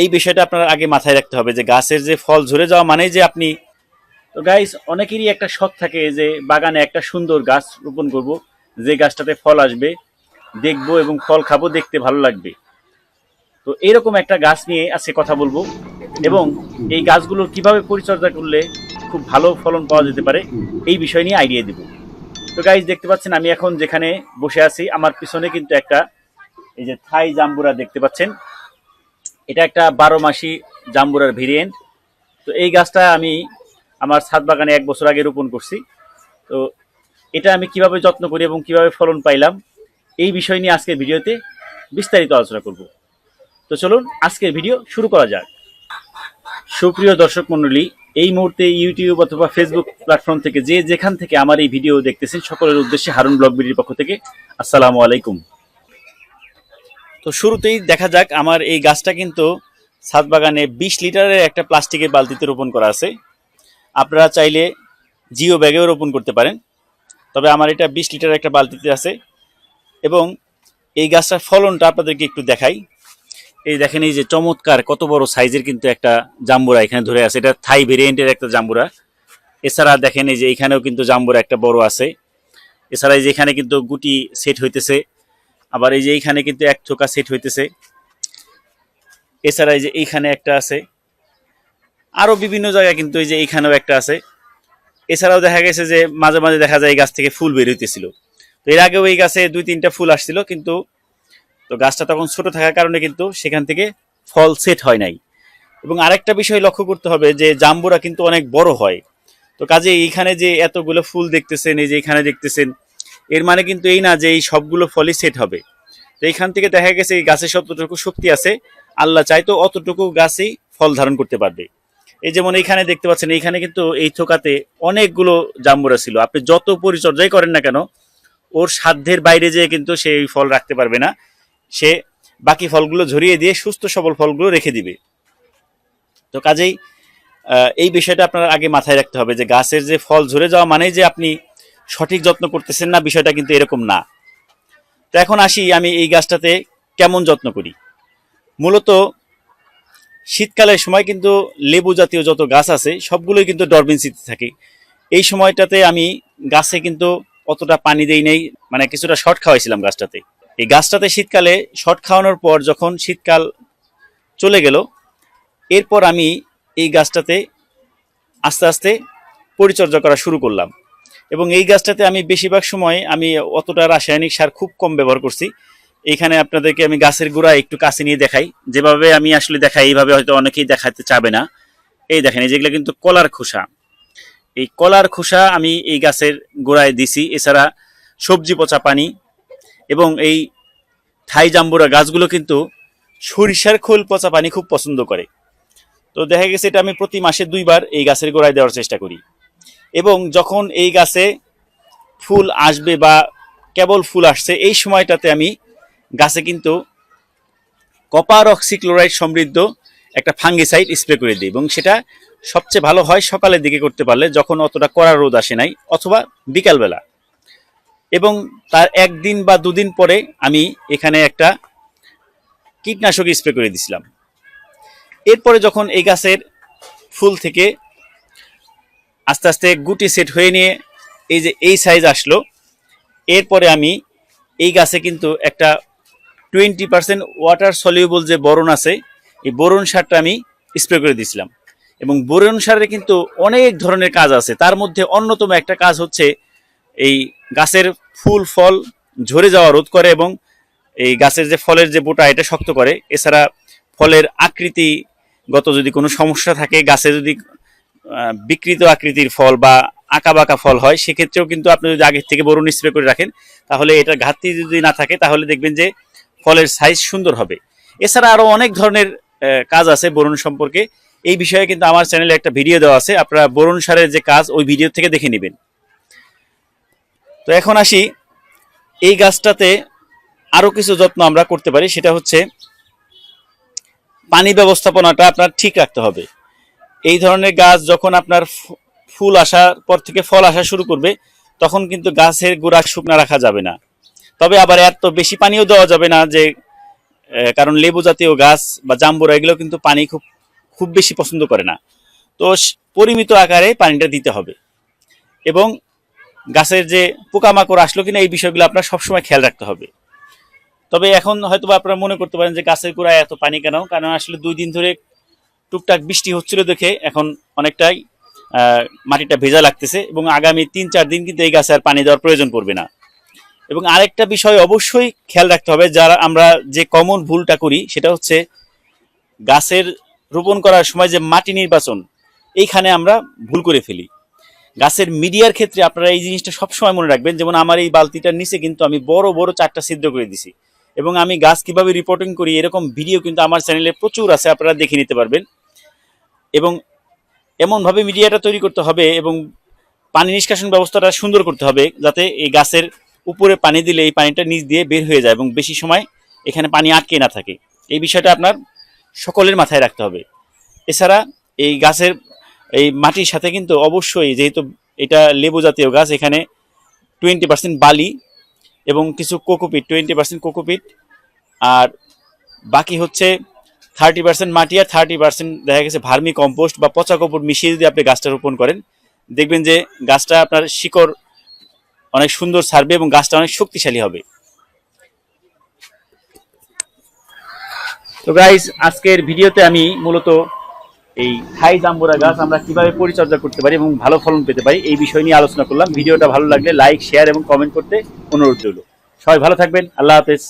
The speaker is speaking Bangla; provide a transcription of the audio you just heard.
এই বিষয়টা আপনার আগে মাথায় রাখতে হবে যে গাছের যে ফল ঝরে যাওয়া মানেই যে আপনি তো গাইস অনেকেরই একটা শখ থাকে যে বাগানে একটা সুন্দর গাছ রোপণ করব, যে গাছটাতে ফল আসবে, দেখব এবং ফল খাব, দেখতে ভালো লাগবে। তো এরকম একটা গাছ নিয়ে আজকে কথা বলব এবং এই গাছগুলোর কীভাবে পরিচর্যা করলে খুব ভালো ফলন পাওয়া যেতে পারে, এই বিষয় নিয়ে আইডিয়া দিব। তো গাইজ দেখতে পাচ্ছেন আমি এখন যেখানে বসে আছি, আমার পিছনে কিন্তু একটা এই যে থাই জাম্বুরা দেখতে পাচ্ছেন। এটা একটা বারো মাসি জাম্বুরার ভেরিয়েন্ট তো এই গাছটা আমি আমার ছাদ বাগানে এক বছর আগে রোপণ করছি। তো এটা আমি কীভাবে যত্ন করি এবং কীভাবে ফলন পাইলাম, এই বিষয় নিয়ে আজকের ভিডিওতে বিস্তারিত আলোচনা করব। তো চলুন, আজকের ভিডিও শুরু করা যাক। সুপ্রিয় দর্শক মণ্ডলী, এই মুহূর্তে ইউটিউব অথবা ফেসবুক প্ল্যাটফর্ম থেকে যে যেখান থেকে আমার এই ভিডিও দেখতেছেন, সকলের উদ্দেশ্যে হারুন ব্লগ বিডির পক্ষ থেকে আসসালামু আলাইকুম। তো শুরুতেই দেখা যাক, আমার এই গাছটা কিন্তু ছাদ বাগানে বিশ লিটারের একটা প্লাস্টিকের বালতিতে রোপণ করা আছে। আপনারা চাইলে জিও ব্যাগেও রোপণ করতে পারেন, তবে আমার এটা বিশ লিটারের একটা বালতিতে আছে এবং এই গাছটার ফলনটা আপনাদেরকে একটু দেখাই। এই দেখেন, এই যে চমৎকার, কত বড় সাইজের কিন্তু একটা জাম্বুরা এখানে ধরে আছে। এটা থাই ভেরিয়েন্টের একটা জাম্বুরা। এছাড়া দেখেন, এই যে এখানেও কিন্তু জাম্বুরা একটা বড় আছে। এছাড়া এই যে এখানে কিন্তু গুটি সেট হইতেছে। আবার এই যে এইখানে কিন্তু এক থোকা সেট হইতেছে। এছাড়া এই যে এইখানে একটা আছে। আরও বিভিন্ন জায়গায় কিন্তু এই যে এইখানেও একটা আছে। এছাড়াও দেখা গেছে যে মাঝে মাঝে দেখা যায় এই গাছ থেকে ফুল বের হইতেছিল। তো এর আগেও এই গাছে দুই তিনটা ফুল আসছিল, কিন্তু তো গাছটা তখন ছোট থাকার কারণে কিন্তু সেখান থেকে ফল সেট হয় নাই। এবং আরেকটা বিষয় লক্ষ্য করতে হবে যে জাম্বুরা কিন্তু অনেক বড় হয়। তো কাজে এইখানে যে এতগুলো ফুল দেখতেছেন, এই যে এখানে দেখতেছেন এর মানে কিন্তু এই না যে এই সবগুলো ফলই সেট হবে। তো এইখান থেকে দেখা গেছে এই গাছের যতটুকু শক্তি আছে, আল্লাহ চাই তো অতটুকু গাছই ফল ধারণ করতে পারবে। এই যেমন এইখানে দেখতে পাচ্ছেন, এইখানে কিন্তু এই থোকাতে অনেকগুলো জাম্বুরা ছিল। আপনি যত পরিচর্যাই করেন না কেন, ওর সাধ্যের বাইরে যেয়ে কিন্তু সে এই ফল রাখতে পারবে না। সে বাকি ফলগুলো ঝরিয়ে দিয়ে সুস্থ সবল ফলগুলো রেখে দিবে। তো কাজেই এই বিষয়টা আপনার আগে মাথায় রাখতে হবে যে গাছের যে ফল ঝরে যাওয়া মানেই যে আপনি সঠিক যত্ন করতেছেন না, বিষয়টা কিন্তু এরকম না। তো এখন আসি আমি এই গাছটাতে কেমন যত্ন করি। মূলত শীতকালের সময় কিন্তু লেবু জাতীয় যত গাছ আছে, সবগুলোই কিন্তু ডরবেন্সিতে থাকে। এই সময়টাতে আমি গাছে কিন্তু অতটা পানি দেই নেই মানে কিছুটা শর্ট খাওয়াইছিলাম গাছটাতে। এই গাছটাতে শীতকালে শর্ট খাওয়ানোর পর যখন শীতকাল চলে গেল, এরপর আমি এই গাছটাতে আস্তে আস্তে পরিচর্যা করা শুরু করলাম। এবং এই গাছটাতে আমি বেশিরভাগ সময় আমি অতটা রাসায়নিক সার খুব কম ব্যবহার করছি। এইখানে আপনাদেরকে আমি গাছের গোড়া একটু কাছে নিয়ে দেখাই। যেভাবে আমি আসলে দেখাই, এইভাবে হয়তো অনেকেই দেখাতে চাবে না। এই দেখেন, এই যেগুলো কিন্তু কলার খোসা। এই কলার খোসা আমি এই গাছের গোড়ায় দিছি। এছাড়া সবজি পচা পানি এবং এই থাই জাম্বুরা গাছগুলো কিন্তু সরিষার খোল পচা পানি খুব পছন্দ করে। তো দেখা গেছে এটা আমি প্রতি মাসে দুইবার এই গাছের গোড়ায় দেওয়ার চেষ্টা করি। এবং যখন এই গাছে ফুল আসবে বা কেবল ফুল আসছে, এই সময়টাতে আমি গাছে কিন্তু কপার অক্সিক্লোরাইড সমৃদ্ধ একটা ফাঙ্গিসাইড স্প্রে করে দিই এবং সেটা সবচেয়ে ভালো হয় সকালের দিকে করতে পারলে যখন অতটা কড়া রোদ আসে নাই অথবা বিকালবেলা। এবং তার একদিন বা দুদিন পরে আমি এখানে একটা কীটনাশক স্প্রে করে দিছিলাম। এরপরে যখন এই গাছের ফুল থেকে আস্তে আস্তে গুটি সেট হয়ে নিয়ে এই যে এই সাইজ আসলো। এরপরে আমি এই গাছে কিন্তু একটা টোয়েন্টি পার্সেন্ট ওয়াটার সলিউবল যে বরণ আছে, এই বোরন সারটা আমি স্প্রে করে দিয়েছিলাম। এবং বোরন সারের কিন্তু অনেক ধরনের কাজ আছে। তার মধ্যে অন্যতম একটা কাজ হচ্ছে এই গাছের ফুল ফল ঝরে যাওয়া রোধ করে এবং এই গাছের যে ফলের যে বোটা, এটা শক্ত করে। এছাড়া ফলের আকৃতিগত যদি কোনো সমস্যা থাকে, গাছে যদি বিকৃত আকৃতির ফল বা আঁকা বাঁকা ফল হয়, সেক্ষেত্রেও কিন্তু আপনি যদি আগের থেকে বরুণ স্প্রে করে রাখেন, তাহলে এটার ঘাটতি যদি না থাকে, তাহলে দেখবেন যে ফলের সাইজ সুন্দর হবে। এছাড়া আরও অনেক ধরনের কাজ আছে বরুণ সম্পর্কে। এই বিষয়ে কিন্তু আমার চ্যানেলে একটা ভিডিও দেওয়া আছে, আপনারা বরুণ সারের যে কাজ, ওই ভিডিও থেকে দেখে নেবেন। তো এখন আসি, এই গাছটাতে আরও কিছু যত্ন আমরা করতে পারি, সেটা হচ্ছে পানি ব্যবস্থাপনাটা আপনার ঠিক রাখতে হবে। এই ধরনের গাছ যখন আপনার ফুল আসার পর থেকে ফল আসা শুরু করবে, তখন কিন্তু গাছের গোড়া শুকনা রাখা যাবে না। তবে আবার এত বেশি পানিও দেওয়া যাবে না যে কারণ লেবু জাতীয় গাছ বা জাম্বুরা এগুলো কিন্তু পানি খুব খুব বেশি পছন্দ করে না। তো পরিমিত আকারে পানিটা দিতে হবে। এবং গাছের যে পোকামাকড় আসলো কিনা এই বিষয়গুলো আপনার সবসময় খেয়াল রাখতে হবে। তবে এখন হয়তো আপনারা মনে করতে পারেন যে গাছের গোড়ায় এত পানি কেন? কারণ আসলে দুই দিন ধরে টুকটাক বৃষ্টি হচ্ছিল দেখে এখন অনেকটাই মাটিটা ভেজা লাগতেছে এবং আগামী তিন চার দিন কিন্তু এই গাছে আর পানি দেওয়ার প্রয়োজন পড়বে না। এবং আরেকটা বিষয় অবশ্যই খেয়াল রাখতে হবে, যারা আমরা যে কমন ভুলটা করি সেটা হচ্ছে গাছের রোপণ করার সময় যে মাটি নির্বাচন, এইখানে আমরা ভুল করে ফেলি। গাছের মিডিয়ার ক্ষেত্রে আপনারা এই জিনিসটা সবসময় মনে রাখবেন, যেমন আমার এই বালতিটার নিচে কিন্তু আমি বড় বড় চারটা ছিদ্র করে দিছি। এবং আমি গাছ কীভাবে রিপোর্টিং করি, এরকম ভিডিও কিন্তু আমার চ্যানেলে প্রচুর আছে, আপনারা দেখে নিতে পারবেন। এবং এমনভাবে মিডিয়াটা তৈরি করতে হবে এবং পানি নিষ্কাশন ব্যবস্থাটা সুন্দর করতে হবে যাতে এই গাছের উপরে পানি দিলে এই পানিটা নিচ দিয়ে বের হয়ে যায় এবং বেশি সময় এখানে পানি আটকে না থাকে। এই বিষয়টা আপনার সকলের মাথায় রাখতে হবে। এছাড়া এই গাছের, এই মাটির সাথে কিন্তু অবশ্যই যেহেতু এটা লেবু জাতীয় গাছ, এখানে টোয়েন্টি পার্সেন্ট বালি এবং কিছু কোকোপিট, টোয়েন্টি পার্সেন্ট কোকোপিট। আর বাকি হচ্ছে থার্টি পার্সেন্ট মাটি আর থার্টি পার্সেন্ট দেখা গেছে ভার্মি কম্পোস্ট বা পচা কাপড় মিশিয়ে যদি আপনি গাছটা রোপণ করেন, দেখবেন যে গাছটা আপনার শিকড় অনেক সুন্দর ছাড়বে এবং গাছটা অনেক শক্তিশালী হবে। তো গাইস আজকের ভিডিওতে আমি মূলত এই থাই জাম্বুরা গাছ আমরা কীভাবে পরিচর্যা করতে পারি এবং ভালো ফলন পেতে পারি এই বিষয় নিয়ে আলোচনা করলাম। ভিডিওটা ভালো লাগলে লাইক শেয়ার এবং কমেন্ট করতে অনুরোধ রইল। সবাই ভালো থাকবেন। আল্লাহ হাফেজ।